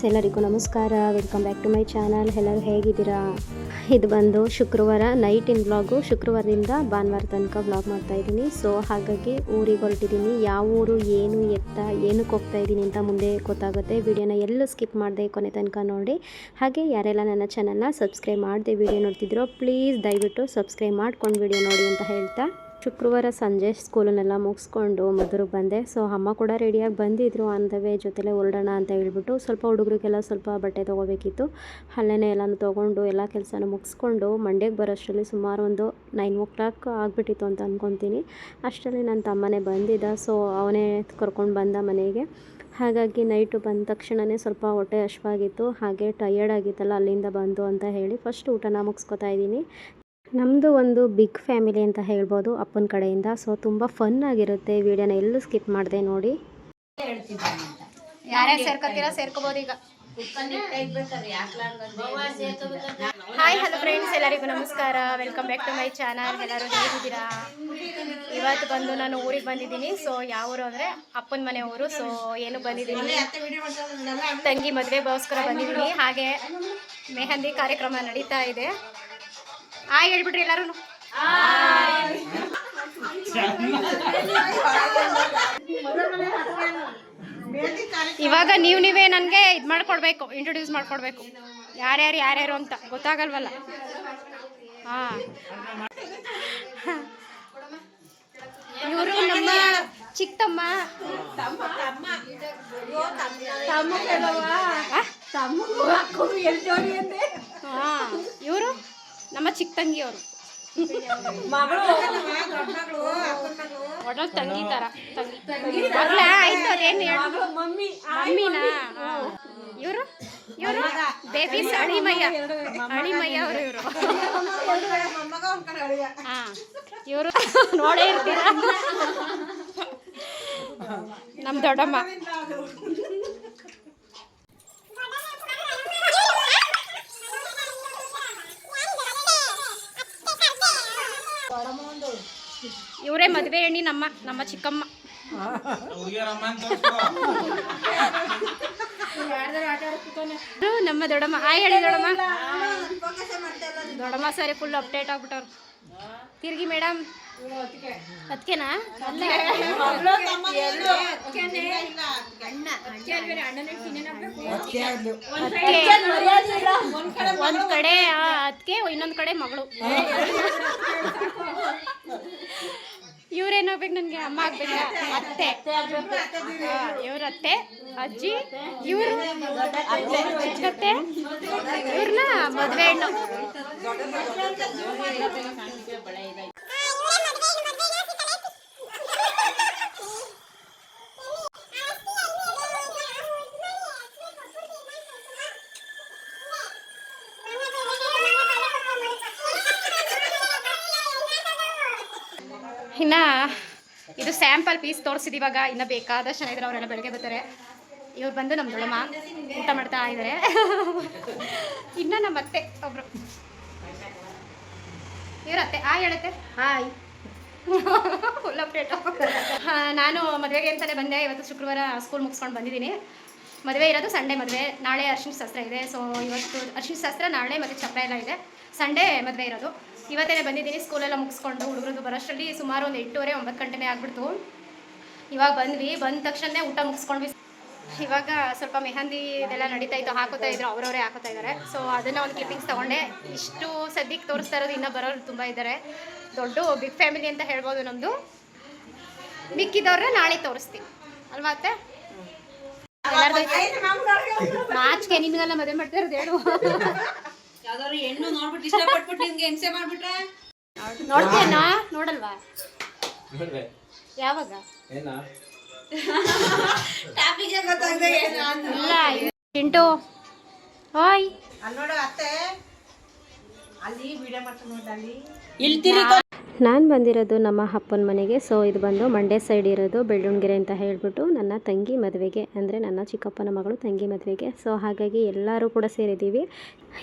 Friends, ಎಲ್ಲರಿಗೂ ನಮಸ್ಕಾರ. Welcome back to my channel. ಎಲ್ಲರೂ ಹೇಗಿದ್ದೀರಾ? ಇದು ಬಂದು ಶುಕ್ರವಾರ ನೈಟ್ ಇನ್ ಬ್ಲಾಗು. ಶುಕ್ರವಾರದಿಂದ ಭಾನುವಾರ ತನಕ ಬ್ಲಾಗ್ ಮಾಡ್ತಾ ಇದ್ದೀನಿ. ಸೊ ಹಾಗಾಗಿ ಊರಿಗೆ ಹೊರಟಿದ್ದೀನಿ. ಯಾವ ಊರು, ಏನು, ಎತ್ತ, ಏನಕ್ಕೆ ಹೋಗ್ತಾ ಇದ್ದೀನಿ ಅಂತ ಮುಂದೆ ಗೊತ್ತಾಗುತ್ತೆ. ವಿಡಿಯೋನ ಎಲ್ಲೂ ಸ್ಕಿಪ್ ಮಾಡಿದೆ ಕೊನೆ ತನಕ ನೋಡಿ. ಹಾಗೆ ಯಾರೆಲ್ಲ ನನ್ನ ಚಾನಲ್ನ ಸಬ್ಸ್ಕ್ರೈಬ್ ಮಾಡಿದೆ ವಿಡಿಯೋ ನೋಡ್ತಿದ್ರೋ ಪ್ಲೀಸ್ ದಯವಿಟ್ಟು ಸಬ್ಸ್ಕ್ರೈಬ್ ಮಾಡ್ಕೊಂಡು ವಿಡಿಯೋ ನೋಡಿ ಅಂತ ಹೇಳ್ತಾ. ಶುಕ್ರವಾರ ಸಂಜೆ ಸ್ಕೂಲನ್ನೆಲ್ಲ ಮುಗಿಸ್ಕೊಂಡು ಮಧುರಿಗೆ ಬಂದೆ. ಸೊ ಅಮ್ಮ ಕೂಡ ರೆಡಿಯಾಗಿ ಬಂದಿದ್ರು ವೇ ಜೊತೆಲೇ ಹೊರಡೋಣ ಅಂತ ಹೇಳ್ಬಿಟ್ಟು ಸ್ವಲ್ಪ ಹುಡುಗರಿಗೆಲ್ಲ ಸ್ವಲ್ಪ ಬಟ್ಟೆ ತೊಗೋಬೇಕಿತ್ತು. ಅಲ್ಲೇ ಎಲ್ಲನೂ ತೊಗೊಂಡು ಎಲ್ಲ ಕೆಲಸನ ಮುಗಿಸ್ಕೊಂಡು ಮಂಡ್ಯಕ್ಕೆ ಬರೋಷ್ಟರಲ್ಲಿ ಸುಮಾರು ಒಂದು ನೈನ್ ಓ ಕ್ಲಾಕ್ ಆಗಿಬಿಟ್ಟಿತ್ತು ಅಂತ ಅಂದ್ಕೊತೀನಿ ಅಷ್ಟರಲ್ಲಿ ನನ್ನ ತಮ್ಮನೇ ಬಂದಿದ್ದ. ಸೊ ಅವನೇ ಕರ್ಕೊಂಡು ಬಂದ ಮನೆಗೆ. ಹಾಗಾಗಿ ನೈಟು ಬಂದ ತಕ್ಷಣವೇ ಸ್ವಲ್ಪ ಹೊಟ್ಟೆ ಹಶ್ವಾಗಿತ್ತು ಹಾಗೆ ಟಯರ್ಡ್ ಆಗಿತ್ತಲ್ಲ ಅಲ್ಲಿಂದ ಬಂದು ಅಂತ ಹೇಳಿ ಫಸ್ಟ್ ಊಟನ ಮುಗಿಸ್ಕೊತಾ ಇದ್ದೀನಿ. ನಮ್ಮದು ಒಂದು ಬಿಗ್ ಫ್ಯಾಮಿಲಿ ಅಂತ ಹೇಳ್ಬೋದು ಅಪ್ಪನ ಕಡೆಯಿಂದ. ಸೊ ತುಂಬ ಫನ್ ಆಗಿರುತ್ತೆ ವಿಡಿಯೋನ ಎಲ್ಲೂ ಸ್ಕಿಪ್ ಮಾಡಿದೆ ನೋಡಿ. ಸೇರ್ಕೋಬೋದು ಈಗ. ಹಾಯ್ ಹಲೋ ಫ್ರೆಂಡ್ಸ್ ಎಲ್ಲರಿಗೂ ನಮಸ್ಕಾರ. Welcome back to my channel ಎಲ್ಲರೂ ಹೇಗಿದ್ದೀರಾ? ಇವತ್ತು ಬಂದು ನಾನು ಊರಿಗೆ ಬಂದಿದ್ದೀನಿ. ಸೊ ಯಾವ ಊರು ಅಂದರೆ ಅಪ್ಪನ ಮನೆ ಊರು. ಸೊ ಏನು ಬಂದಿದ್ದೀನಿ? ತಂಗಿ ಮದುವೆಗೋಸ್ಕರ ಬಂದಿದ್ದೀನಿ. ಹಾಗೆ ಮೆಹಂದಿ ಕಾರ್ಯಕ್ರಮ ನಡೀತಾ ಇದೆ. ಹಾಯ್ ಹೇಳ್ಬಿಟ್ರಿ ಎಲ್ಲರೂ ಇವಾಗ ನೀವು ನೀವೇ ನನಗೆ ಇದು ಮಾಡ್ಕೊಡ್ಬೇಕು ಇಂಟ್ರೊಡ್ಯೂಸ್ ಮಾಡ್ಕೊಡ್ಬೇಕು. ಯಾರ್ಯಾರು ಯಾರ್ಯಾರು ಅಂತ ಗೊತ್ತಾಗಲ್ವಲ್ಲ? ಹಾಂ. ಇವರು ನಮ್ಮ ಚಿಕ್ಕಮ್ಮ. ಹಾಂ ಇವರು? ನಮ್ಮ ಚಿಕ್ಕ ತಂಗಿಯವರು. ಒಟ್ನಲ್ಲಿ ತಂಗಿ ತರ. ತಂಗಿ. ಮಗ್ಳ ಆಯ್ತು ಅದೇನು ಹೇಳು ಮಮ್ಮಿನಾ? ಇವರು? ಇವರು? ಬೇಬಿ ಅಣಿಮಯ್ಯ ಅಣಿಮಯ್ಯ ಅವರು ಇವರು. ಹಾ. ಇವರು? ನೋಡೇ ಇರ್ತೀರ? ನಮ್ಮ ದೊಡ್ಡಮ್ಮ. ಮದುವೆ ಹೆಣ್ಣಿ ನಮ್ಮ ನಮ್ಮ ಚಿಕ್ಕಮ್ಮ. ನಮ್ಮ ದೊಡ್ಡಮ್ಮ. ಆಯ್ ಹೇಳಿ ದೊಡ್ಡಮ್ಮ. ದೊಡ್ಡಮ್ಮ ಸರಿ ಫುಲ್ ಅಪ್ಡೇಟ್ ಆಗ್ಬಿಟ್ಟವ್ರು. ತಿರ್ಗಿ ಮೇಡಮ್ ಅದಕ್ಕೆನಾ ಒಂದ್ ಕಡೆ ಅದಕ್ಕೆ ಇನ್ನೊಂದ್ ಕಡೆ ಮಗಳು. ಇವ್ರೇನಾಗ್ಬೇಕು ನನಗೆ? ಅಮ್ಮ ಆಗ್ಬೇಕು. ಅತ್ತೆ. ಇವ್ರ ಅತ್ತೆ ಅಜ್ಜಿ ಇವರು ಚಿಕ್ಕತ್ತೆ ಇವ್ರನ್ನ ಮದ್ವೆ ಹೆಣ್ಣು ಸ್ಯಾಂಪಲ್ ಪೀಸ್ ತೋರಿಸಿದ ಇವಾಗ ಇನ್ನ ಬೇಕಾದಷ್ಟು ಜನ ಇದ್ರೆ ಅವರೆಲ್ಲ ಬೆಳಗ್ಗೆ ಬರ್ತಾರೆ. ಇವ್ರು ಬಂದು ನಮ್ಮ ದೊಡ್ಡಮ್ಮ ಊಟ ಮಾಡ್ತಾ ಇದ್ದಾರೆ ಇನ್ನು ನಮ್ಮ ಅತ್ತೆ ಒಬ್ರು. ಇವ್ರ ಅತ್ತೆ ಆ ಹೇಳತ್ತೆ. ಹಾಯ್ ಫುಲ್ ಅಪ್ಡೇಟ್ ನಾನು ಮದುವೆಗೆ ಅಂತಲೇ ಬಂದೆ. ಇವತ್ತು ಶುಕ್ರವಾರ ಸ್ಕೂಲ್ ಮುಗಿಸ್ಕೊಂಡು ಬಂದಿದ್ದೀನಿ. ಮದುವೆ ಇರೋದು ಸಂಡೇ ಮದುವೆ. ನಾಳೆ ಅರ್ಶಿನ ಶಾಸ್ತ್ರ ಇದೆ. ಸೊ ಇವತ್ತು ಅರ್ಶಿನ ಶಾಸ್ತ್ರ ನಾಳೆ ಮತ್ತು ಚಪ್ರ ಎಲ್ಲ ಇದೆ. ಸಂಡೇ ಮದುವೆ ಇರೋದು. ಇವತ್ತೇ ಬಂದಿದ್ದೀನಿ ಸ್ಕೂಲೆಲ್ಲ ಮುಗಿಸ್ಕೊಂಡು ಹುಡುಗರದ್ದು ಬರೋಷ್ಟರಲ್ಲಿ ಸುಮಾರು ಒಂದು ಎಂಟೂವರೆ, ಒಂಬತ್ತು ಗಂಟೆನೇ ಆಗ್ಬಿಡ್ತು. ಇವಾಗ ಬಂದ್ವಿ, ಬಂದ ತಕ್ಷಣನೇ ಊಟ ಮುಗಿಸ್ಕೊಂಡ್ವಿ. ಇವಾಗ ಸ್ವಲ್ಪ ಮೆಹಂದಿ ಇದೆಲ್ಲ ನಡೀತಾ ಇತ್ತು, ಹಾಕೋತಾ ಇದ್ರು, ಅವರವರೇ ಹಾಕೋತಾ ಇದ್ದಾರೆ ಸೊ ಅದನ್ನ ಒಂದು ಕ್ಲಿಪ್ಪಿಂಗ್ಸ್ ತಗೊಂಡೆ. ಇಷ್ಟು ಸದ್ಯಕ್ಕೆ ತೋರಿಸ್ತಾ ಇರೋದು ಇನ್ನೂ ಬರೋರು ತುಂಬ ಇದ್ದಾರೆ ದೊಡ್ಡ ಬಿಗ್ ಫ್ಯಾಮಿಲಿ ಅಂತ ಹೇಳ್ಬೋದು ನಮ್ಮದು ಮಿಕ್ಕಿದವ್ರನ್ನ ನಾಳೆ ತೋರಿಸ್ತೀನಿ. ಅಲ್ವಾ ಅತ್ತೆ? ಮಾರ್ಚ್ಗೆ ನಿನ್ಗೆಲ್ಲ ಮದುವೆ ಮಾಡ್ತಾ ಇರೋದು ಹೇಳು ಯಾವ್ದಾದ್ರು ಹೆಣ್ಣು ನೋಡ್ಬಿಟ್ಟು ಇಷ್ಟಪಟ್ಬಿಟ್ಟು ನಿಮ್ಗೆ ಹಿಂಸೆ ಮಾಡ್ಬಿಟ್ರೆ? ನೋಡ್ತೀಯನಾ ನೋಡಲ್ವಾ? ಯಾವಾಗ? ಟಾಪಿಗೆ ಗೊತ್ತಾಗದೆ ಏನು ಇಲ್ಲ ಚಿಂಟು. ಹಾಯ್ ಅಲ್ಲಿ ನೋಡು ಅತ್ತೆ. ಅಲ್ಲಿ ವಿಡಿಯೋ ಮಾಡ್ತಾ ನೋಡಿ ಅಲ್ಲಿ. ನಾ- ನಾನು ಬಂದಿರೋದು ನಮ್ಮ ಅಪ್ಪನ ಮನೆಗೆ. ಸೊ ಇದು ಬಂದು ಮಂಡ್ಯ ಸೈಡ್ ಇರೋದು ಬೆಳ್ಳುಣ್ಗೆರೆ ಅಂತ ಹೇಳಿಬಿಟ್ಟು ನನ್ನ ತಂಗಿ ಮದುವೆಗೆ, ಅಂದರೆ ನನ್ನ ಚಿಕ್ಕಪ್ಪನ ಮಗಳು ತಂಗಿ ಮದುವೆಗೆ. ಸೊ ಹಾಗಾಗಿ ಎಲ್ಲರೂ ಕೂಡ ಸೇರಿದ್ದೀವಿ.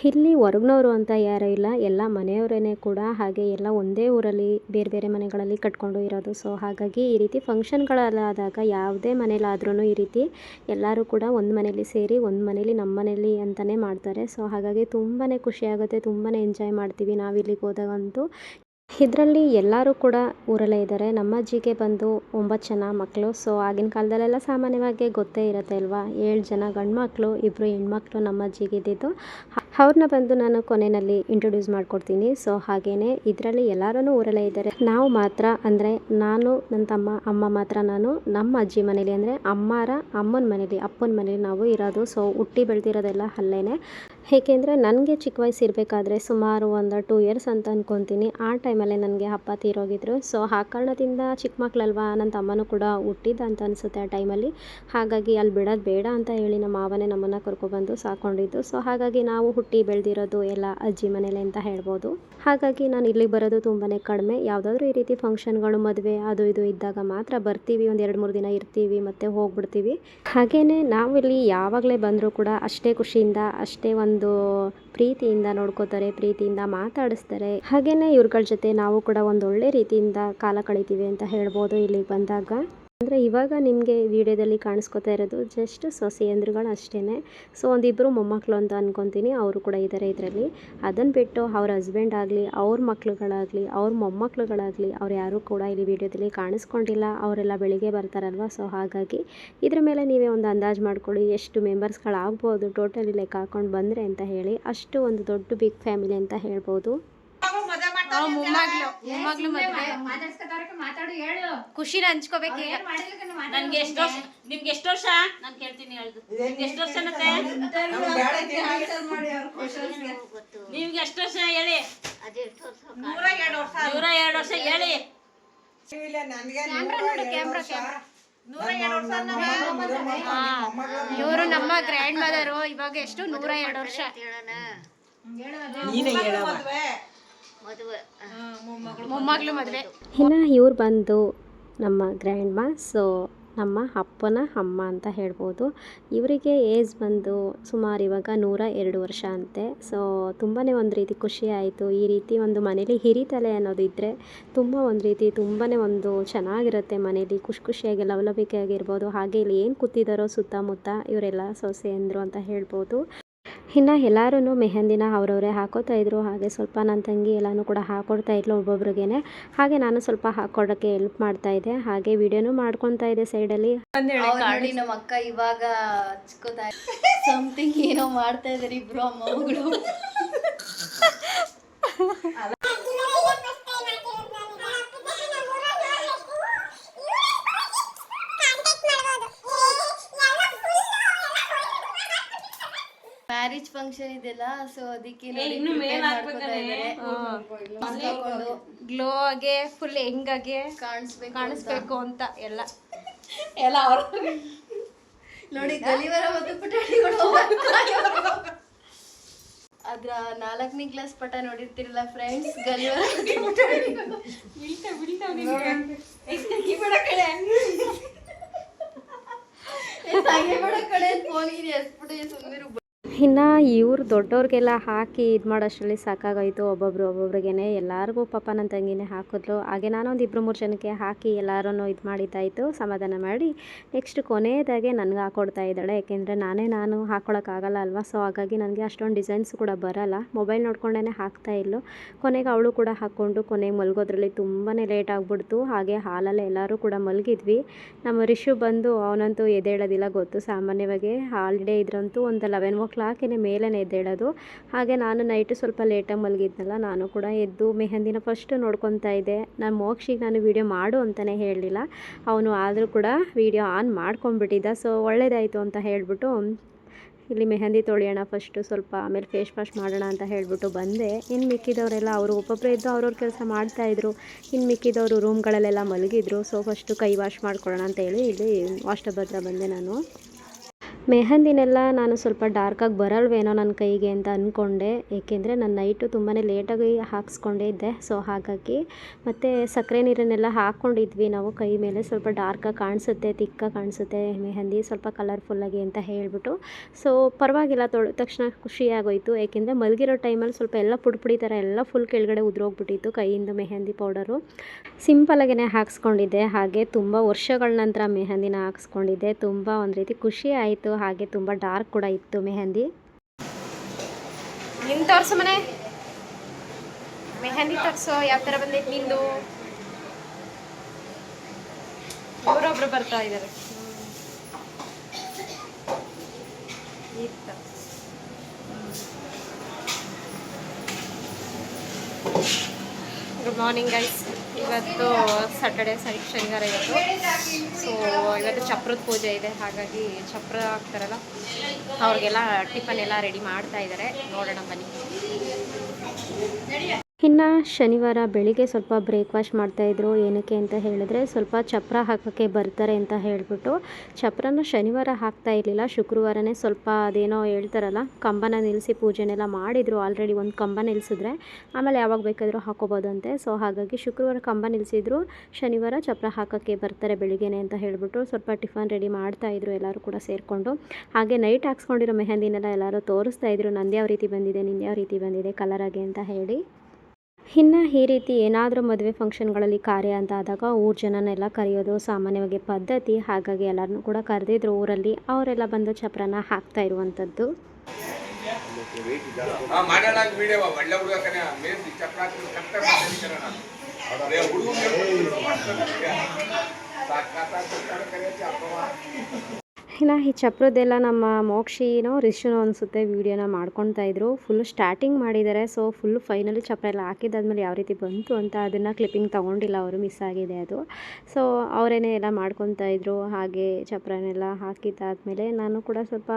ಇಲ್ಲಿ ಹೊರಗ್ನವರು ಅಂತ ಯಾರೂ ಇಲ್ಲ. ಎಲ್ಲ ಮನೆಯವರೇ ಕೂಡ. ಹಾಗೆ ಎಲ್ಲ ಒಂದೇ ಊರಲ್ಲಿ ಬೇರೆ ಬೇರೆ ಮನೆಗಳಲ್ಲಿ ಕಟ್ಕೊಂಡು ಇರೋದು. ಸೊ ಹಾಗಾಗಿ ಈ ರೀತಿ ಫಂಕ್ಷನ್ಗಳಲ್ಲಾದಾಗ ಯಾವುದೇ ಮನೇಲಾದ್ರೂ ಈ ರೀತಿ ಎಲ್ಲರೂ ಕೂಡ ಒಂದು ಮನೇಲಿ ಸೇರಿ, ಒಂದು ಮನೇಲಿ ನಮ್ಮ ಮನೇಲಿ ಅಂತಲೇ ಮಾಡ್ತಾರೆ. ಸೊ ಹಾಗಾಗಿ ತುಂಬಾ ಖುಷಿಯಾಗುತ್ತೆ ತುಂಬಾ ಎಂಜಾಯ್ ಮಾಡ್ತೀವಿ ನಾವು ಇಲ್ಲಿಗೆ ಹೋದಾಗಂತೂ ಇದರಲ್ಲಿ ಎಲ್ಲರೂ ಕೂಡ ಊರಲ್ಲೇ ಇದ್ದಾರೆ. ನಮ್ಮ ಅಜ್ಜಿಗೆ ಬಂದು ಒಂಬತ್ತು ಜನ ಮಕ್ಕಳು ಸೊ ಆಗಿನ ಕಾಲದಲ್ಲೆಲ್ಲ ಸಾಮಾನ್ಯವಾಗಿ ಗೊತ್ತೇ ಇರುತ್ತೆ ಅಲ್ವಾ? ಏಳು ಜನ ಗಂಡು ಮಕ್ಕಳು ಇಬ್ಬರು ಹೆಣ್ಮಕ್ಳು ನಮ್ಮ ಅಜ್ಜಿಗೆ ಇದ್ದಿದ್ದು. ಅವ್ರನ್ನ ಬಂದು ನಾನು ಕೊನೆಯಲ್ಲಿ ಇಂಟ್ರೊಡ್ಯೂಸ್ ಮಾಡ್ಕೊಡ್ತೀನಿ. ಸೊ ಹಾಗೇನೆ ಇದರಲ್ಲಿ ಎಲ್ಲರೂ ಊರಲ್ಲೇ ಇದ್ದಾರೆ. ನಾವು ಮಾತ್ರ ಅಂದರೆ ನಾನು, ನನ್ನ ತಮ್ಮ, ಅಮ್ಮ ಮಾತ್ರ ನಾನು, ನಮ್ಮ ಅಜ್ಜಿ ಮನೇಲಿ ಅಂದರೆ ಅಮ್ಮಾರ ಅಮ್ಮನ ಮನೇಲಿ, ಅಪ್ಪನ ಮನೇಲಿ ನಾವು ಇರೋದು. ಸೊ ಹುಟ್ಟಿ ಬೆಳೆದಿರೋದೆಲ್ಲ ಅಲ್ಲೇನೆ. ಏಕೆಂದರೆ ನನಗೆ ಚಿಕ್ಕ ವಯಸ್ಸು ಇರಬೇಕಾದ್ರೆ ಸುಮಾರು ಒಂದು ಟೂ ಇಯರ್ಸ್ ಅಂತ ಅಂದ್ಕೊತೀನಿ ಆ ಟೈಮಲ್ಲೇ ನನಗೆ ಅಪ್ಪ ತೀರೋಗಿದ್ರು. ಸೊ ಆ ಕಾರಣದಿಂದ ಚಿಕ್ಕ ಮಕ್ಕಳಲ್ವಾ ನನ್ನ ತಮ್ಮನೂ ಕೂಡ ಹುಟ್ಟಿದ್ದ ಅಂತ ಅನಿಸುತ್ತೆ ಆ ಟೈಮಲ್ಲಿ ಹಾಗಾಗಿ ಅಲ್ಲಿ ಬಿಡೋದು ಬೇಡ ಅಂತ ಹೇಳಿ ನಮ್ಮ ಮಾವನೇ ನಮ್ಮನ್ನು ಕರ್ಕೊಬಂದು ಸಾಕೊಂಡಿದ್ದು. ಸೊ ಹಾಗಾಗಿ ನಾವು ಹುಟ್ಟಿ ಬೆಳೆದಿರೋದು ಎಲ್ಲ ಅಜ್ಜಿ ಮನೇಲೆ ಅಂತ ಹೇಳ್ಬೋದು. ಹಾಗಾಗಿ ನಾನು ಇಲ್ಲಿಗೆ ಬರೋದು ತುಂಬಾ ಕಡಿಮೆ. ಯಾವುದಾದ್ರೂ ಈ ರೀತಿ ಫಂಕ್ಷನ್ಗಳು ಮದುವೆ, ಅದು ಇದು ಇದ್ದಾಗ ಮಾತ್ರ ಬರ್ತೀವಿ. ಒಂದು ಎರಡು ಮೂರು ದಿನ ಇರ್ತೀವಿ, ಮತ್ತು ಹೋಗ್ಬಿಡ್ತೀವಿ. ಹಾಗೆಯೇ ನಾವಿಲ್ಲಿ ಯಾವಾಗಲೇ ಬಂದರೂ ಕೂಡ ಅಷ್ಟೇ ಖುಷಿಯಿಂದ, ಅಷ್ಟೇ ಒಂದು ಪ್ರೀತಿಯಿಂದ ನೋಡ್ಕೋತಾರೆ, ಪ್ರೀತಿಯಿಂದ ಮಾತಾಡಿಸ್ತಾರೆ. ಹಾಗೆಯೇ ಇವ್ರುಗಳ ಜೊತೆ ನಾವು ಕೂಡ ಒಂದು ಒಳ್ಳೆ ರೀತಿಯಿಂದ ಕಾಲ ಕಳಿತೀವಿ ಅಂತ ಹೇಳ್ಬೋದು ಇಲ್ಲಿಗೆ ಬಂದಾಗ. ಅಂದರೆ ಇವಾಗ ನಿಮಗೆ ವಿಡಿಯೋದಲ್ಲಿ ಕಾಣಿಸ್ಕೊತಾ ಇರೋದು ಜಸ್ಟ್ ಸೊಸೆಯಂದ್ರುಗಳು ಅಷ್ಟೇ ಸೊ ಒಂದಿಬ್ಬರು ಮೊಮ್ಮಕ್ಕಳು ಅಂತ ಅಂದ್ಕೊತೀನಿ ಅವರು ಕೂಡ ಇದ್ದಾರೆ ಇದರಲ್ಲಿ. ಅದನ್ನು ಬಿಟ್ಟು ಅವ್ರ ಹಸ್ಬೆಂಡ್ ಆಗಲಿ, ಅವ್ರ ಮಕ್ಳುಗಳಾಗಲಿ, ಅವ್ರ ಮೊಮ್ಮಕ್ಕಳುಗಳಾಗಲಿ ಅವ್ರು ಯಾರೂ ಕೂಡ ಇಲ್ಲಿ ವಿಡಿಯೋದಲ್ಲಿ ಕಾಣಿಸ್ಕೊಂಡಿಲ್ಲ. ಅವರೆಲ್ಲ ಬೆಳಿಗ್ಗೆ ಬರ್ತಾರಲ್ವ? ಸೊ ಹಾಗಾಗಿ ಇದ್ರ ಮೇಲೆ ನೀವೇ ಒಂದು ಅಂದಾಜು ಮಾಡ್ಕೊಳ್ಳಿ. ಎಷ್ಟು ಮೆಂಬರ್ಸ್ಗಳಾಗ್ಬೋದು ಟೋಟಲಿ ಲೆಕ್ಕ ಹಾಕೊಂಡು ಬಂದರೆ ಅಂತ ಹೇಳಿ. ಅಷ್ಟು ಒಂದು ದೊಡ್ಡ ಬಿಗ್ ಫ್ಯಾಮಿಲಿ ಅಂತ ಹೇಳ್ಬೋದು. ಮದ್ವೆ. ಖುಷಿನ ಹಂಚ್ಕೋಬೇಕು ಈಗ. ನನ್ಗೆ ಎಷ್ಟು ವರ್ಷ ನಿಮ್ಗೆ ಎಷ್ಟು ವರ್ಷ? ನಾನು ಕೇಳ್ತೀನಿ ಹೇಳ್ದು. ನಿಮ್ಗೆ ಎಷ್ಟು ವರ್ಷ ಮತ್ತೆ? ನಿಮ್ಗೆ ಎಷ್ಟು ವರ್ಷ ಹೇಳಿ? ನೂರ ಎರಡು ವರ್ಷ ಹೇಳಿ. ಇವರು ನಮ್ಮ ಗ್ರ್ಯಾಂಡ್ ಮದರು ಇವಾಗ ಎಷ್ಟು? ನೂರ ಎರಡು ವರ್ಷ. ಮೊಮ್ಮಗ್ಳು ಮದುವೆ. ಇನ್ನು ಇವ್ರು ಬಂದು ನಮ್ಮ ಗ್ರ್ಯಾಂಡ್ ಮಾ ಸೊ ನಮ್ಮ ಅಪ್ಪನ ಅಮ್ಮ ಅಂತ ಹೇಳ್ಬೋದು. ಇವರಿಗೆ ಏಜ್ ಬಂದು ಸುಮಾರು ಇವಾಗ ನೂರ ಎರಡು ವರ್ಷ ಅಂತೆ. ಸೊ ತುಂಬಾ ಒಂದು ರೀತಿ ಖುಷಿ ಆಯಿತು. ಈ ರೀತಿ ಒಂದು ಮನೇಲಿ ಹಿರಿತಲೆ ಅನ್ನೋದು ಇದ್ದರೆ ತುಂಬ ಒಂದು ರೀತಿ ತುಂಬಾ ಒಂದು ಚೆನ್ನಾಗಿರುತ್ತೆ ಮನೇಲಿ. ಖುಷಿ ಖುಷಿಯಾಗಿ ಲವಲವಿಕೆಯಾಗಿರ್ಬೋದು ಹಾಗೆ ಇಲ್ಲಿ ಏನು ಕೂತಿದ್ದಾರೋ ಸುತ್ತಮುತ್ತ ಇವರೆಲ್ಲ ಸೊಸೆಯಂದರು ಅಂತ ಹೇಳ್ಬೋದು. ಇನ್ನು ಎಲ್ಲರೂ ಮೆಹಂದಿನ ಅವರವರೇ ಹಾಕೋತಾ ಇದ್ರು. ಹಾಗೆ ಸ್ವಲ್ಪ ನನ್ನ ತಂಗಿ ಎಲ್ಲನೂ ಕೂಡ ಹಾಕೊಡ್ತಾ ಇದ್ಲು ಒಬ್ಬೊಬ್ರಿಗೇನೆ. ಹಾಗೆ ನಾನು ಸ್ವಲ್ಪ ಹಾಕೊಡೋಕ್ಕೆ ಹೆಲ್ಪ್ ಮಾಡ್ತಾ ಇದ್ದೆ. ಹಾಗೆ ವಿಡಿಯೋನು ಮಾಡ್ಕೊತಾ ಇದೆ ಸೈಡಲ್ಲಿ ಅಲ್ಲಿ. ನೋಡಿ ನಮ್ಮ ಅಕ್ಕ ಇವಾಗ ಸಮಥಿಂಗ್ ಏನೋ ಮಾಡ್ತಾ ಇದ್ದಾರೆ ಇಬ್ರು ಮ್ಯಾರೇಜ್ ಫಂಕ್ಷನ್ ಇದೆಲ್ಲ ಸೊ ಅದಕ್ಕೆ ಗ್ಲೋ ಆಗಿ ಫುಲ್ ಹೆಂಗಾಗೆ ಕಾಣಿಸ್ಬೇಕು ಕಾಣಿಸ್ಬೇಕು ಅಂತ ಎಲ್ಲ. ಎಲ್ಲ ಅವ್ರ. ನೋಡಿ ಗಲಿವರ ಮತ್ತು ಪುಟಾಣಿಗಳು. ಅದ್ರ ನಾಲ್ಕನೇ ಕ್ಲಾಸ್ ಪಟ ನೋಡಿರ್ತಿರಲ್ಲ ಫ್ರೆಂಡ್ಸ್ ಗಲಿವರ ಕಡೆ ಫೋನ್ ಇದೆ ಎಸ್ಬಿಟ್ಟು ಸುಮ್ಮನಿರು ಇನ್ನು ಇವ್ರು ದೊಡ್ಡವ್ರಿಗೆಲ್ಲ ಹಾಕಿ ಇದು ಮಾಡೋಷ್ಟರಲ್ಲಿ ಸಾಕಾಗೋಯ್ತು ಒಬ್ಬೊಬ್ರು ಒಬ್ಬೊಬ್ರಿಗೇನೆ. ಎಲ್ಲರಿಗೂ ಪಾಪ ನನ್ನ ತಂಗಿನೇ ಹಾಕಿದ್ಲು. ಹಾಗೆ ನಾನೊಂದು ಇಬ್ಬರು ಮೂರು ಜನಕ್ಕೆ ಹಾಕಿ ಎಲ್ಲರೂ ಇದು ಮಾಡಿದ್ದಾಯಿತು. ಸಮಾಧಾನ ಮಾಡಿ ನೆಕ್ಸ್ಟ್ ಕೊನೆಯದಾಗೆ ನನಗೆ ಹಾಕೊಡ್ತಾ ಇದ್ದಾಳೆ. ಯಾಕೆಂದರೆ ನಾನೇ ನಾನು ಹಾಕ್ಕೊಳಕ್ಕಾಗಲ್ಲ ಅಲ್ವಾ? ಸೊ ಹಾಗಾಗಿ ನನಗೆ ಅಷ್ಟೊಂದು ಡಿಸೈನ್ಸ್ ಕೂಡ ಬರಲ್ಲ. ಮೊಬೈಲ್ ನೋಡ್ಕೊಂಡೇ ಹಾಕ್ತಾ ಇಲ್ಲ ಕೊನೆಗೆ ಅವಳು ಕೂಡ ಹಾಕ್ಕೊಂಡು ಕೊನೆಗೆ ಮಲಗೋದ್ರಲ್ಲಿ ತುಂಬಾ ಲೇಟ್ ಆಗಿಬಿಡ್ತು. ಹಾಗೆ ಹಾಲಲ್ಲಿ ಎಲ್ಲರೂ ಕೂಡ ಮಲಗಿದ್ವಿ. ನಮ್ಮ ರಿಷು ಬಂದು ಅವನಂತೂ ಎದೇಳೋದಿಲ್ಲ ಗೊತ್ತು ಸಾಮಾನ್ಯವಾಗಿ. ಹಾಲಿಡೇ ಇದ್ರಂತೂ ಒಂದು ಲೆವೆನ್ ಓ ಕ್ಲಾಕಿನೇ ಮೇಲೇ ಎದ್ದೇಳೋದು. ಹಾಗೆ ನಾನು ನೈಟು ಸ್ವಲ್ಪ ಲೇಟಾಗಿ ಮಲಗಿದ್ನಲ್ಲ, ನಾನು ಕೂಡ ಎದ್ದು ಮೆಹಂದಿನ ಫಸ್ಟ್ ನೋಡ್ಕೊತಾ ಇದ್ದೆ. ನಾನು ಮೋಕ್ಷಿಗೆ ನಾನು ವೀಡಿಯೋ ಮಾಡು ಅಂತಲೇ ಹೇಳಲಿಲ್ಲ. ಅವನು ಆದರೂ ಕೂಡ ವೀಡಿಯೋ ಆನ್ ಮಾಡ್ಕೊಂಡ್ಬಿಟ್ಟಿದ್ದ. ಸೊ ಒಳ್ಳೇದಾಯಿತು ಅಂತ ಹೇಳಿಬಿಟ್ಟು, ಇಲ್ಲಿ ಮೆಹಂದಿ ತೊಳೆಯೋಣ ಫಸ್ಟು ಸ್ವಲ್ಪ ಆಮೇಲೆ ಫೇಸ್ ವಾಶ್ ಮಾಡೋಣ ಅಂತ ಹೇಳಿಬಿಟ್ಟು ಬಂದೆ. ಇನ್ನು ಮಿಕ್ಕಿದವರೆಲ್ಲ ಅವರು ಒಬ್ಬೊಬ್ಬರೇ ಇದ್ದು ಅವ್ರವ್ರ ಕೆಲಸ ಮಾಡ್ತಾಯಿದ್ರು ಇನ್ನು ಮಿಕ್ಕಿದವರು ರೂಮ್ಗಳಲ್ಲೆಲ್ಲ ಮಲಗಿದ್ರು. ಸೊ ಫಸ್ಟು ಕೈ ವಾಶ್ ಮಾಡ್ಕೊಳ್ಳೋಣ ಅಂತ ಹೇಳಿ ಇಲ್ಲಿ ಹತ್ರ ಬಂದೆ ನಾನು. ಮೆಹಂದಿನೆಲ್ಲ ನಾನು ಸ್ವಲ್ಪ ಡಾರ್ಕಾಗಿ ಬರಲ್ವೇನೋ ನನ್ನ ಕೈಗೆ ಅಂತ ಅಂದ್ಕೊಂಡೆ. ಏಕೆಂದರೆ ನಾನು ನೈಟು ತುಂಬಾ ಲೇಟಾಗಿ ಹಾಕ್ಸ್ಕೊಂಡೇ ಇದ್ದೆ. ಸೊ, ಹಾಗಾಗಿ ಮತ್ತು ಸಕ್ಕರೆ ನೀರನ್ನೆಲ್ಲ ಹಾಕ್ಕೊಂಡಿದ್ವಿ ನಾವು. ಕೈ ಮೇಲೆ ಸ್ವಲ್ಪ ಡಾರ್ಕಾಗಿ ಕಾಣಿಸುತ್ತೆ, ತಿಕ್ಕಾಗಿ ಕಾಣಿಸುತ್ತೆ ಮೆಹಂದಿ. ಸ್ವಲ್ಪ ಕಲರ್ಫುಲ್ಲಾಗಿ ಅಂತ ಹೇಳಿಬಿಟ್ಟು. ಸೊ, ಪರವಾಗಿಲ್ಲ, ತೊಳೆದ ತಕ್ಷಣ ಖುಷಿಯಾಗೋಯಿತು. ಏಕೆಂದರೆ ಮಲಗಿರೋ ಟೈಮಲ್ಲಿ ಸ್ವಲ್ಪ ಎಲ್ಲ ಪುಡಿಪುಡಿ ಪುಡಿ ಥರ ಎಲ್ಲ ಫುಲ್ ಕೆಳಗಡೆ ಉದುರೋಗ್ಬಿಟ್ಟಿತ್ತು ಕೈಯಿಂದ ಮೆಹಂದಿ ಪೌಡರು. ಸಿಂಪಲಾಗೇ ಹಾಕ್ಸ್ಕೊಂಡಿದ್ದೆ. ಹಾಗೆ ತುಂಬ ವರ್ಷಗಳ ನಂತರ ಮೆಹಂದಿನ ಹಾಕ್ಸ್ಕೊಂಡಿದ್ದೆ. ತುಂಬ ಒಂದು ರೀತಿ ಖುಷಿ ಆಯಿತು. ಹಾಗೆ ತುಂಬ ಡಾರ್ಕ್ ಕೂಡ ಇತ್ತು ಮೆಹಂದಿ. ನಿನ್ ತೋರ್ಸು ಮನೆ. ಮೆಹಂದಿ ತೋರ್ಸು, ಯಾವ ಥರ ಬಂದೈತೆ ನಿಂದು? ಇವರೊಬ್ರು ಬರ್ತಾ ಇದ್ದಾರೆ ಗುಡ್ ಮಾರ್ನಿಂಗ್ ಗೈಸ್ ಇವತ್ತು ಸಾಟರ್ಡೆ ಸರಿ ಶನಿವಾರ ಇವತ್ತು. ಸೊ ಇವತ್ತು ಚಪ್ರದ ಪೂಜೆ ಇದೆ. ಹಾಗಾಗಿ ಚಪ್ರ ಹಾಕ್ತಾರಲ್ಲ, ಅವ್ರಿಗೆಲ್ಲ ಟಿಫನ್ ಎಲ್ಲ ರೆಡಿ ಮಾಡ್ತಾ ಇದ್ದಾರೆ. ನೋಡೋಣ ಬನ್ನಿ. ಇನ್ನು ಶನಿವಾರ ಬೆಳಿಗ್ಗೆ ಸ್ವಲ್ಪ ಬ್ರೇಕ್ಫಾಸ್ಟ್ ಮಾಡ್ತಾಯಿದ್ರು ಏನಕ್ಕೆ ಅಂತ ಹೇಳಿದ್ರೆ ಸ್ವಲ್ಪ ಚಪ್ರ ಹಾಕೋಕ್ಕೆ ಬರ್ತಾರೆ ಅಂತ ಹೇಳಿಬಿಟ್ಟು. ಚಪ್ರನ ಶನಿವಾರ ಹಾಕ್ತಾ ಇರಲಿಲ್ಲ. ಶುಕ್ರವಾರನೇ ಸ್ವಲ್ಪ ಅದೇನೋ ಹೇಳ್ತಾರಲ್ಲ, ಕಂಬನ ನಿಲ್ಲಿಸಿ ಪೂಜೆನೆಲ್ಲ ಮಾಡಿದರು. ಆಲ್ರೆಡಿ ಒಂದು ಕಂಬ ನಿಲ್ಲಿಸಿದ್ರೆ ಆಮೇಲೆ ಯಾವಾಗ ಬೇಕಾದರೂ ಹಾಕೋಬೋದಂತೆ ಸೊ ಹಾಗಾಗಿ ಶುಕ್ರವಾರ ಕಂಬ ನಿಲ್ಲಿಸಿದ್ರು ಶನಿವಾರ ಚಪ್ರ ಹಾಕೋಕ್ಕೆ ಬರ್ತಾರೆ ಬೆಳಿಗ್ಗೆನೆ ಅಂತ ಹೇಳಿಬಿಟ್ಟು ಸ್ವಲ್ಪ ಟಿಫನ್ ರೆಡಿ ಮಾಡ್ತಾಯಿದ್ರು ಎಲ್ಲರೂ ಕೂಡ ಸೇರಿಕೊಂಡು. ಹಾಗೆ ನೈಟ್ ಹಾಕ್ಸ್ಕೊಂಡಿರೋ ಮೆಹಂದಿನೆಲ್ಲ ಎಲ್ಲರೂ ತೋರಿಸ್ತಾ ಇದ್ರು. ನಂದು ಯಾವ ರೀತಿ ಬಂದಿದೆ ನಿಂದು ಯಾವ ರೀತಿ ಬಂದಿದೆ ಕಲರಾಗಿ ಅಂತ ಹೇಳಿ. ಇನ್ನು ಈ ರೀತಿ ಏನಾದರೂ ಮದುವೆ ಫಂಕ್ಷನ್ಗಳಲ್ಲಿ ಕಾರ್ಯ ಅಂತ ಆದಾಗ ಊರ ಜನನೆಲ್ಲ ಕರೆಯೋದು ಸಾಮಾನ್ಯವಾಗಿ ಪದ್ಧತಿ. ಹಾಗಾಗಿ ಎಲ್ಲರನ್ನೂ ಕೂಡ ಕರೆದಿದ್ರು ಊರಲ್ಲಿ. ಅವರೆಲ್ಲ ಬಂದು ಚಪ್ರನ ಹಾಕ್ತಾ ಇರುವಂಥದ್ದು. ಇನ್ನು ಈ ಚಪ್ರದ್ದೆಲ್ಲ ನಮ್ಮ ಮೋಕ್ಷಿನೋ ರಿಷುನೋ ಅನಿಸುತ್ತೆ ವೀಡಿಯೋನ ಮಾಡ್ಕೊತಾ ಇದ್ರು. ಫುಲ್ ಸ್ಟಾರ್ಟಿಂಗ್ ಮಾಡಿದ್ದಾರೆ ಸೊ ಫುಲ್ ಫೈನಲಿ ಚಪ್ರ ಎಲ್ಲ ಹಾಕಿದ್ದಾದ್ಮೇಲೆ ಯಾವ ರೀತಿ ಬಂತು ಅಂತ ಅದನ್ನು ಕ್ಲಿಪ್ಪಿಂಗ್ ತೊಗೊಂಡಿಲ್ಲ ಅವರು ಮಿಸ್ ಆಗಿದೆ ಅದು. ಸೊ ಅವರೇನೆ ಎಲ್ಲ ಮಾಡ್ಕೊತಾ ಇದ್ರು, ಹಾಗೆ ಚಪ್ರನೆಲ್ಲ ಹಾಕಿದ್ದಾದಮೇಲೆ ನಾನು ಕೂಡ ಸ್ವಲ್ಪ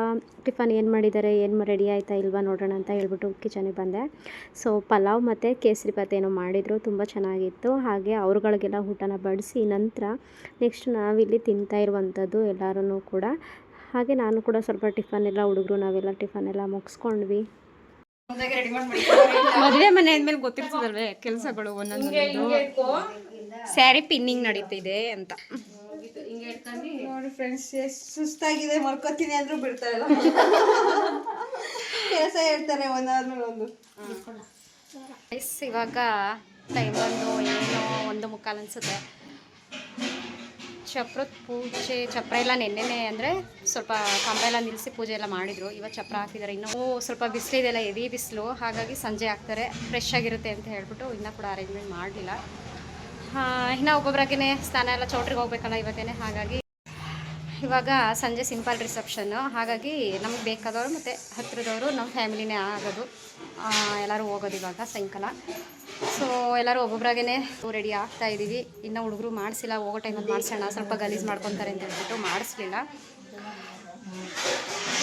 ಟಿಫನ್ ಏನು ಮಾಡಿದ್ದಾರೆ ಏನು ರೆಡಿ ಆಯಿತಾ ಇಲ್ವಾ ನೋಡೋಣ ಅಂತ ಹೇಳ್ಬಿಟ್ಟು ಕಿಚನಿಗೆ ಬಂದೆ. ಸೊ ಪಲಾವ್ ಮತ್ತು ಕೇಸರಿ ಭಾತ್ ಏನೋ ಮಾಡಿದರು, ತುಂಬ ಚೆನ್ನಾಗಿತ್ತು. ಹಾಗೆ ಅವ್ರುಗಳಿಗೆಲ್ಲ ಊಟನ ಬಡಿಸಿ ನಂತರ ನೆಕ್ಸ್ಟ್ ನಾವಿಲ್ಲಿ ತಿಂತಾ ಇರುವಂಥದ್ದು ಎಲ್ಲರೂ ಕೂಡ. ಹಾಗೆ ನಾನು ಕೂಡ ಸ್ವಲ್ಪ ಟಿಫನ್ ಎಲ್ಲ ಹುಡುಗರು ನಾವೆಲ್ಲ ಟಿಫನ್ ಎಲ್ಲ ಮುಗಿಸ್ಕೊಂಡ್ವಿ. ಮದುವೆ ಮನೆ ಅಂದ್ಮೇಲೆ ಗೊತ್ತಿರ್ತದಲ್ವೇ ಕೆಲಸಗಳು ಒಂದೊಂದು ಸ್ಯಾರಿ ಪಿನ್ನಿಂಗ್ ನಡೀತಿದೆ ಅಂತ. ನೋಡಿ ಫ್ರೆಂಡ್ಸ್ ಎಷ್ಟು ಸುಸ್ತಾಗಿದೆ ಮರ್ಕೋತೀನಿ ಅಂದ್ರೂ ಬಿಡ್ತಾರಲ್ಲ. ಕೆಲಸ ಹೇಳ್ತಾರೆ ಒಂದಾದ್ಮೇಲೆ ಒಂದು. ಇವಾಗ ಟೈಮ್ ಬಂದು ಏನೋ ಒಂದು ಮುಕ್ಕಾಲು ಅನಿಸುತ್ತೆ. ಚಪ್ರದ ಪೂಜೆ, ಚಪ್ರ ಎಲ್ಲ ನೆನ್ನೆನೆ ಅಂದರೆ ಸ್ವಲ್ಪ ಕಂಬ ಎಲ್ಲ ನಿಲ್ಲಿಸಿ ಪೂಜೆ ಎಲ್ಲ ಮಾಡಿದರು. ಇವಾಗ ಚಪ್ರ ಹಾಕಿದ್ದಾರೆ ಇನ್ನೂ ಸ್ವಲ್ಪ ಬಿಸಿಲಿದೆಲ್ಲ ಎವಿ ಬಿಸಿಲು. ಹಾಗಾಗಿ ಸಂಜೆ ಹಾಕ್ತಾರೆ ಫ್ರೆಶ್ ಆಗಿರುತ್ತೆ ಅಂತ ಹೇಳ್ಬಿಟ್ಟು ಇನ್ನೂ ಕೂಡ ಅರೇಂಜ್ಮೆಂಟ್ ಮಾಡಲಿಲ್ಲ. ಇನ್ನು ಒಬ್ಬೊಬ್ಬರಾಗೇ ಸ್ನಾನ ಎಲ್ಲ ಚೌಟ್ರಿಗೆ ಹೋಗ್ಬೇಕಲ್ಲ ಇವತ್ತೇನೆ. ಹಾಗಾಗಿ ಇವಾಗ ಸಂಜೆ ಸಿಂಪಲ್ ರಿಸೆಪ್ಷನ್ನು ಹಾಗಾಗಿ ನಮ್ಗೆ ಬೇಕಾದವರು ಮತ್ತು ಹತ್ತಿರದವರು ನಮ್ಮ ಫ್ಯಾಮಿಲಿನೇ ಆಗೋದು. ಎಲ್ಲರೂ ಹೋಗೋದು ಇವಾಗ ಸಾಯಂಕಾಲ. ಸೊ ಎಲ್ಲರೂ ಒಬ್ಬೊಬ್ಬರಾಗೇ ರೆಡಿ ಆಗ್ತಾ ಇದ್ದೀವಿ ಇನ್ನು ಹುಡುಗರು ಮಾಡಿಸಿಲ್ಲ, ಹೋಗೋ ಟೈಮಲ್ಲಿ ಮಾಡಿಸೋಣ. ಸ್ವಲ್ಪ ಗಲೀಜು ಮಾಡ್ಕೊತಾರೆ ಅಂತ ಹೇಳ್ಬಿಟ್ಟು ಮಾಡಿಸ್ಲಿಲ್ಲ.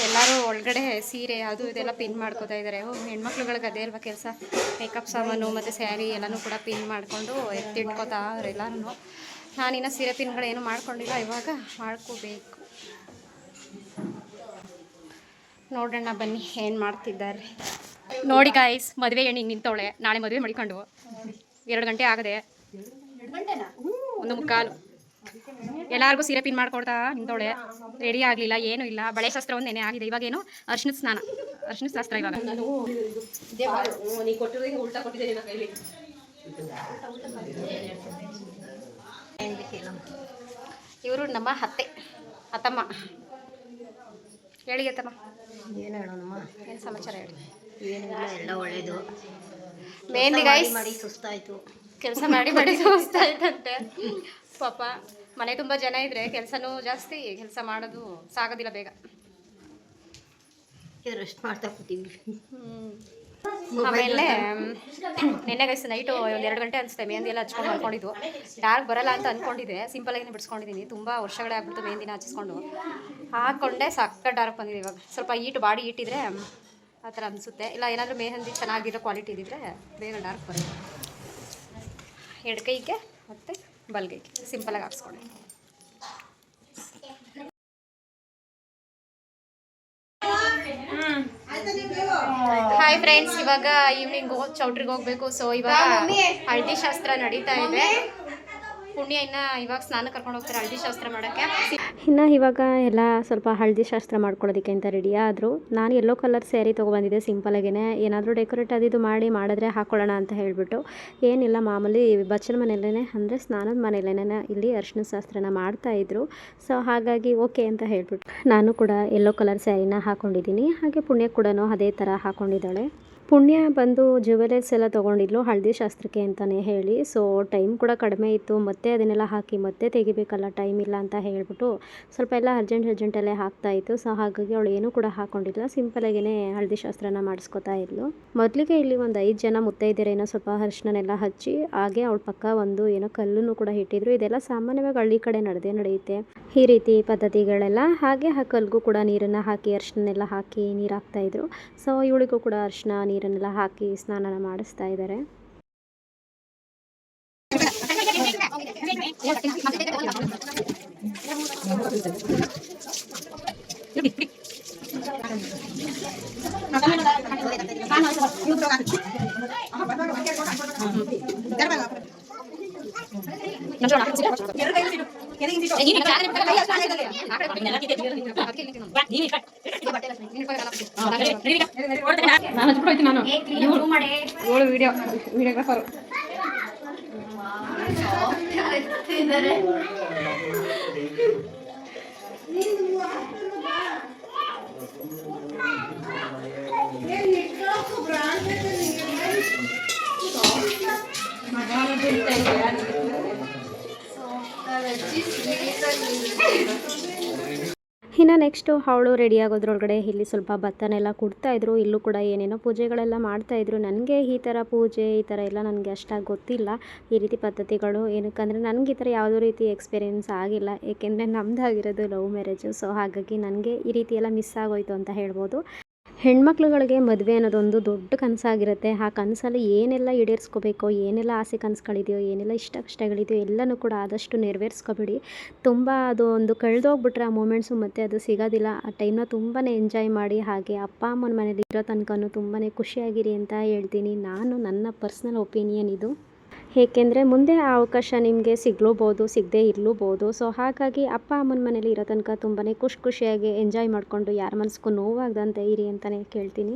ಎಲ್ಲರೂ ಒಳಗಡೆ ಸೀರೆ ಅದು ಇದೆಲ್ಲ ಪಿನ್ ಮಾಡ್ಕೋತಾ ಇದ್ದಾರೆ. ಹೆಣ್ಮಕ್ಳುಗಳಿಗೆ ಅದೇ ಅಲ್ವಾ ಕೆಲಸ. ಮೇಕಪ್ ಸಾಮಾನು ಮತ್ತು ಸ್ಯಾರಿ ಎಲ್ಲನೂ ಕೂಡ ಪಿನ್ ಮಾಡಿಕೊಂಡು ಎತ್ತಿಟ್ಕೋತಾ ಎಲ್ಲರೂ ನಾನಿನ್ನು ಸೀರೆ ಪಿನ್ಗಳೇನು ಮಾಡ್ಕೊಂಡಿಲ್ಲ. ಇವಾಗ ಮಾಡ್ಕೋಬೇಕು. ನೋಡೋಣ ಬನ್ನಿ ಏನು ಮಾಡ್ತಿದ್ದಾರೆ. ನೋಡಿ ಗಾಯ್ಸ್ ಮದುವೆ ಹೆಣ್ಣಿಗೆ ನಿಂತವಳೆ. ನಾಳೆ ಮದುವೆ ಮಾಡಿಕೊಂಡು ಎರಡು ಗಂಟೆ ಆಗದೆ. ಒಂದು ಮುಕ್ಕಾಲು. ಎಲ್ಲರಿಗೂ ಸೀರೆ ಪಿನ್ ಮಾಡ್ಕೊಡ್ತಾ ನಿಂತವಳೆ. ರೆಡಿ ಆಗಲಿಲ್ಲ ಏನೂ ಇಲ್ಲ. ಬಳೆ ಶಾಸ್ತ್ರ ಒಂದು ನೆನೆ ಆಗಿದೆ. ಇವಾಗೇನು ಅರ್ಶಿನದ ಸ್ನಾನ. ಅರ್ಶಿನ ಶಾಸ್ತ್ರ ಇವಾಗ. ಇವರು ನಮ್ಮ ಹತ್ತೆ ಅತ್ತಮ್ಮ. ಹೇಳಿ ಅತ್ತಮ್ಮ. ಏನು ಹೇಳೋಣಮ್ಮ? ಏನು ಸಮಾಚಾರ ಹೇಳಿ? ಏನಿಲ್ಲ ಎಲ್ಲ ಒಳ್ಳೇದು. ಮೆಹಂದಿ ಗೈಸ್ ಮಾಡಿ ಸುಸ್ತಾಯ್ತು. ಕೆಲಸ ಮಾಡಿ ಮಾಡಿ ಸುಸ್ತಾಯ್ತಂತೆ ಪಾಪ ಮನೆ ತುಂಬ ಜನ ಇದ್ರೆ ಕೆಲಸನೂ ಜಾಸ್ತಿ ಕೆಲಸ ಮಾಡೋದು ಸಾಗೋದಿಲ್ಲ ಬೇಗ. ರೆಸ್ಟ್ ಮಾಡ್ತಾ ಕೂತೀವಿ ಆಮೇಲೆ ನಿನ್ನೆ ಗೈಸ್ ನೈಟು ಒಂದು ಎರಡು ಗಂಟೆ ಅನಿಸುತ್ತೆ ಮೆಹಂದಿ ಎಲ್ಲ ಹಚ್ಕೊಂಡು ಮಾಡ್ಕೊಂಡಿದ್ವು ಡಾರ್ಕ್ ಬರಲ್ಲ ಅಂತ ಅಂದ್ಕೊಂಡಿದ್ದೆ ಸಿಂಪಲಾಗಿ ಬಿಡಿಸ್ಕೊಂಡಿದ್ದೀನಿ ತುಂಬ ವರ್ಷಗಳೇ ಆಗ್ಬಿಡ್ತು ಮೆಹಂದಿನ ಹಚ್ಚಿಸ್ಕೊಂಡು. ಹಾಕ್ಕೊಂಡೆ ಸಕ್ಕ ಡಾರ್ಕ್ ಬಂದಿದೆ ಇವಾಗ. ಸ್ವಲ್ಪ ಈಟು ಬಾಡಿ ಇಟ್ಟಿದ್ರೆ ಆ ಥರ ಅನಿಸುತ್ತೆ. ಇಲ್ಲ ಏನಾದರೂ ಮೆಹಂದಿ ಚೆನ್ನಾಗಿರೋ ಕ್ವಾಲಿಟಿ ಇದ್ದಿದ್ರೆ ಬೇಗ ಡಾರ್ಕ್ ಬರುತ್ತೆ. ಎಡ್ಕೈಗೆ ಮತ್ತು ಬಲ್ಗೈಗೆ. ಸಿಂಪಲಾಗಿ ಹಾಕ್ಸ್ಕೊಳ್ಳಿ. ಹಾಯ್ ಫ್ರೆಂಡ್ಸ್ ಇವಾಗ ಈವ್ನಿಂಗ್ ಚೌಟ್ರಿಗೆ ಹೋಗ್ಬೇಕು. ಸೊ ಇವಾಗ ಹಳದಿ ಶಾಸ್ತ್ರ ನಡೀತಾ ಇದೆ. ಪುಣ್ಯ ಇನ್ನ ಇವಾಗ ಸ್ನಾನ ಕರ್ಕೊಂಡು ಹೋಗ್ತಾರೆ ಹಳದಿ ಶಾಸ್ತ್ರ ಮಾಡೋಕ್ಕೆ. ಇನ್ನು ಇವಾಗ ಎಲ್ಲ ಸ್ವಲ್ಪ ಹಳದಿ ಶಾಸ್ತ್ರ ಮಾಡ್ಕೊಳ್ಳೋದಕ್ಕೆ ಅಂತ ರೆಡಿ ಆದರು. ನಾನು ಎಲ್ಲೋ ಕಲರ್ ಸ್ಯಾರಿ ತೊಗೊಬಂದಿದ್ದೆ ಸಿಂಪಲಾಗೇ ಏನಾದರೂ ಡೆಕೋರೇಟ್ ಅದಿದು ಮಾಡಿ ಮಾಡಿದ್ರೆ ಹಾಕೊಳ್ಳೋಣ ಅಂತ ಹೇಳಿಬಿಟ್ಟು. ಏನಿಲ್ಲ, ಮಾಮೂಲಿ ಬಚ್ಚಲ ಮನೆಯಲ್ಲೇ ಅಂದರೆ ಸ್ನಾನದ ಮನೆಯಲ್ಲೇ ಇಲ್ಲಿ ಅರ್ಶಿನ ಶಾಸ್ತ್ರನ ಮಾಡ್ತಾಯಿದ್ರು ಸೊ ಹಾಗಾಗಿ ಓಕೆ ಅಂತ ಹೇಳಿಬಿಟ್ಟು. ನಾನು ಕೂಡ ಎಲ್ಲೋ ಕಲರ್ ಸ್ಯಾರಿನ ಹಾಕ್ಕೊಂಡಿದ್ದೀನಿ ಹಾಗೆ ಪುಣ್ಯ ಕೂಡ ಅದೇ ಥರ ಹಾಕ್ಕೊಂಡಿದ್ದಾಳೆ ಪುಣ್ಯ ಬಂದು ಜ್ಯುವೆಲರ್ಸ್ ಎಲ್ಲ ತೊಗೊಂಡಿದ್ಲು ಹಳದಿ ಶಾಸ್ತ್ರಕ್ಕೆ ಅಂತಲೇ ಹೇಳಿ. ಸೊ ಟೈಮ್ ಕೂಡ ಕಡಿಮೆ ಇತ್ತು. ಮತ್ತೆ ಅದನ್ನೆಲ್ಲ ಹಾಕಿ ಮತ್ತೆ ತೆಗಿಬೇಕಲ್ಲ ಟೈಮ್ ಇಲ್ಲ ಅಂತ ಹೇಳ್ಬಿಟ್ಟು ಸ್ವಲ್ಪ ಎಲ್ಲ ಅರ್ಜೆಂಟ್ ಅರ್ಜೆಂಟಲ್ಲೇ ಹಾಕ್ತಾ ಇತ್ತು. ಸೊ ಹಾಗಾಗಿ ಅವಳು ಏನೂ ಕೂಡ ಹಾಕ್ಕೊಂಡಿಲ್ಲ ಸಿಂಪಲಾಗೇ ಹಳದಿ ಶಾಸ್ತ್ರನ ಮಾಡಿಸ್ಕೊತಾ ಇದ್ಲು. ಮೊದಲಿಗೆ ಇಲ್ಲಿ ಒಂದು ಐದು ಜನ ಮುತ್ತೈದೆರೇನೋ ಸ್ವಲ್ಪ ಅರಿಶಿನೆಲ್ಲ ಹಚ್ಚಿ, ಹಾಗೆ ಅವಳ ಪಕ್ಕ ಒಂದು ಏನೋ ಕಲ್ಲನ್ನು ಕೂಡ ಇಟ್ಟಿದ್ರು. ಇದೆಲ್ಲ ಸಾಮಾನ್ಯವಾಗಿ ಹಳ್ಳಿ ಕಡೆ ನಡೆದೇ ನಡೆಯುತ್ತೆ. ಈ ರೀತಿ ಪದ್ಧತಿಗಳೆಲ್ಲ. ಹಾಗೆ ಆ ಕಲ್ಗೂ ಕೂಡ ನೀರನ್ನು ಹಾಕಿ ಅರಿಶಿನೆಲ್ಲ ಹಾಕಿ ನೀರು ಹಾಕ್ತಾಯಿದ್ರು ಸೊ ಇವಳಿಗೂ ಕೂಡ ಅರಿಶಿನ ನೀರನ್ನೆಲ್ಲ ಹಾಕಿ ಸ್ನಾನನ ಮಾಡಿಸ್ತಾ ಇದ್ದಾರೆ. ಏಳು ವಿಡಿಯೋ ವಿಡಿಯೋಗ್ರಾಫರ್ ಇನ್ನು ನೆಕ್ಸ್ಟು ಅವಳು ರೆಡಿ ಆಗೋದ್ರೊಳಗಡೆ ಇಲ್ಲಿ ಸ್ವಲ್ಪ ಭತ್ತನೆಲ್ಲ ಇದ್ರು. ಇಲ್ಲೂ ಕೂಡ ಏನೇನೋ ಪೂಜೆಗಳೆಲ್ಲ ಮಾಡ್ತಾಯಿದ್ರು ನನಗೆ ಈ ಥರ ಪೂಜೆ, ಈ ಥರ ಎಲ್ಲ ನನಗೆ ಅಷ್ಟಾಗಿ ಗೊತ್ತಿಲ್ಲ. ಈ ರೀತಿ ಪದ್ಧತಿಗಳು ಏನಕ್ಕಂದರೆ ನನಗೆ ಈ ಥರ ಯಾವುದೋ ರೀತಿ ಎಕ್ಸ್ಪೀರಿಯೆನ್ಸ್ ಆಗಿಲ್ಲ. ಏಕೆಂದರೆ ನಮ್ಮದಾಗಿರೋದು ಲವ್ ಮ್ಯಾರೇಜು ಸೊ ಹಾಗಾಗಿ ನನಗೆ ಈ ರೀತಿ ಎಲ್ಲ ಮಿಸ್ ಆಗೋಯ್ತು ಅಂತ ಹೇಳ್ಬೋದು. ಹೆಣ್ಮಕ್ಳುಗಳಿಗೆ ಮದುವೆ ಅನ್ನೋದೊಂದು ದೊಡ್ಡ ಕನಸಾಗಿರುತ್ತೆ. ಆ ಕನಸಲ್ಲಿ ಏನೆಲ್ಲ ಈಡೇರಿಸ್ಕೋಬೇಕೋ, ಏನೆಲ್ಲ ಆಸೆ ಕನಸುಗಳಿದೆಯೋ, ಏನೆಲ್ಲ ಇಷ್ಟ ಕಷ್ಟಗಳಿದೆಯೋ ಎಲ್ಲನೂ ಕೂಡ ಆದಷ್ಟು ನೆರವೇರಿಸ್ಕೊಬೇಡಿ. ತುಂಬ ಅದು ಒಂದು ಕಳೆದೋಗ್ಬಿಟ್ರೆ ಆ ಮೂಮೆಂಟ್ಸು ಮತ್ತೆ ಅದು ಸಿಗೋದಿಲ್ಲ. ಆ ಟೈಮ್ನ ತುಂಬಾ ಎಂಜಾಯ್ ಮಾಡಿ, ಹಾಗೆ ಅಪ್ಪ ಅಮ್ಮನ ಮನೇಲಿ ಇರೋ ತನಕನೂ ತುಂಬಾ ಖುಷಿಯಾಗಿರಿ ಅಂತ ಹೇಳ್ತೀನಿ. ನಾನು ನನ್ನ ಪರ್ಸ್ನಲ್ ಒಪಿನಿಯನ್ ಇದು. ಏಕೆಂದರೆ ಮುಂದೆ ಆ ಅವಕಾಶ ನಿಮಗೆ ಸಿಗ್ಲೂಬೋದು, ಸಿಗದೇ ಇರಲೂಬೋದು. ಸೊ ಹಾಗಾಗಿ ಅಪ್ಪ ಅಮ್ಮನ ಮನೇಲಿ ಇರೋ ತನಕ ತುಂಬಾ ಖುಷಿ ಖುಷಿಯಾಗಿ ಎಂಜಾಯ್ ಮಾಡಿಕೊಂಡು ಯಾರ ಮನಸ್ಗೂ ನೋವಾಗದಂತೆ ಇರಿ ಅಂತಲೇ ಕೇಳ್ತೀನಿ.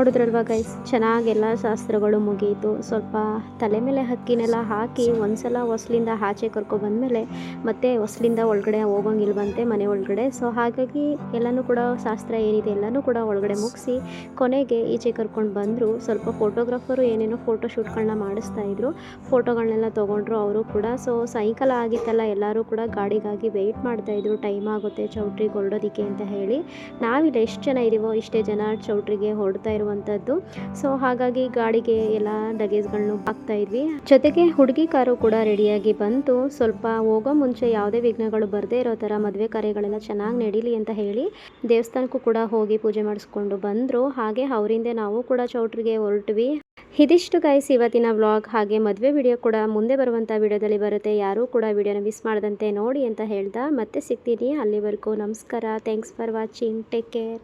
ನೋಡಿದ್ರಲ್ವ ಗೈಸ್ ಚೆನ್ನಾಗೆಲ್ಲ ಶಾಸ್ತ್ರಗಳು ಮುಗಿಯಿತು ಸ್ವಲ್ಪ ತಲೆ ಮೇಲೆ ಹಕ್ಕಿನೆಲ್ಲ ಹಾಕಿ ಒಂದ್ಸಲ ಹೊಸ್ಲಿಂದ ಆಚೆ ಕರ್ಕೊಬಂದ್ಮೇಲೆ ಮತ್ತೆ ಹೊಸ್ಲಿಂದ ಒಳಗಡೆ ಹೋಗಂಗಿಲ್ವಂತೆ ಮನೆ ಒಳಗಡೆ. ಸೊ ಹಾಗಾಗಿ ಎಲ್ಲನೂ ಕೂಡ ಶಾಸ್ತ್ರ ಏನಿದೆ ಎಲ್ಲನೂ ಕೂಡ ಒಳಗಡೆ ಮುಗಿಸಿ ಕೊನೆಗೆ ಈಚೆ ಕರ್ಕೊಂಡು ಬಂದರು. ಸ್ವಲ್ಪ ಫೋಟೋಗ್ರಾಫರು ಏನೇನೋ ಫೋಟೋ ಶೂಟ್ಗಳನ್ನ ಮಾಡಿಸ್ತಾ ಇದ್ರು. ಫೋಟೋಗಳನ್ನೆಲ್ಲ ತೊಗೊಂಡ್ರು ಅವರು ಕೂಡ. ಸೊ ಸಾಯಂಕಾಲ ಆಗಿತ್ತಲ್ಲ, ಎಲ್ಲರೂ ಕೂಡ ಗಾಡಿಗಾಗಿ ವೆಯ್ಟ್ ಮಾಡ್ತಾಯಿದ್ರು ಟೈಮ್ ಆಗುತ್ತೆ, ಚೌಟ್ರಿಗೆ ಹೊರಡೋದಕ್ಕೆ ಅಂತ ಹೇಳಿ. ನಾವಿಲ್ಲ ಎಷ್ಟು ಜನ ಇದ್ದೀವೋ ಇಷ್ಟೇ ಜನ ಚೌಟ್ರಿಗೆ ಹೊರಡ್ತಾ ಇರುವಂಥದ್ದು ಸೊ ಹಾಗಾಗಿ ಗಾಡಿಗೆ ಎಲ್ಲ ಲಗೇಜ್ಗಳನ್ನು ಹಾಕ್ತಾ ಇದ್ವಿ. ಜೊತೆಗೆ ಹುಡುಗಿ ಕಾರು ಕೂಡ ರೆಡಿಯಾಗಿ ಬಂತು. ಸ್ವಲ್ಪ ಹೋಗೋ ಮುಂಚೆ ಯಾವುದೇ ವಿಘ್ನಗಳು ಬರದೇ ಇರೋ ಥರ ಮದುವೆ ಕಾರ್ಯಗಳೆಲ್ಲ ಚೆನ್ನಾಗಿ ನಡೀಲಿ ಅಂತ ಹೇಳಿ ದೇವಸ್ಥಾನಕ್ಕೂ ಕೂಡ ಹೋಗಿ ಪೂಜೆ ಮಾಡಿಸ್ಕೊಂಡು ಬಂದರು. ಹಾಗೆ ಅವರಿಂದ ನಾವು ಕೂಡ ಚೌಟ್ರಿಗೆ ಹೊರಟ್ವಿ. ಇದಿಷ್ಟು ಗೈಸ್ ಇವತ್ತಿನ ವ್ಲಾಗ್ ಹಾಗೆ ಮದುವೆ ವಿಡಿಯೋ ಕೂಡ ಮುಂದೆ ಬರುವಂಥ ವಿಡಿಯೋದಲ್ಲಿ ಬರುತ್ತೆ. ಯಾರೂ ಕೂಡ ವಿಡಿಯೋನ ಮಿಸ್ ಮಾಡದಂತೆ ನೋಡಿ ಅಂತ ಹೇಳ್ದ ಮತ್ತೆ ಸಿಗ್ತೀನಿ. ಅಲ್ಲಿವರೆಗೂ ನಮಸ್ಕಾರ. Thanks for watching take care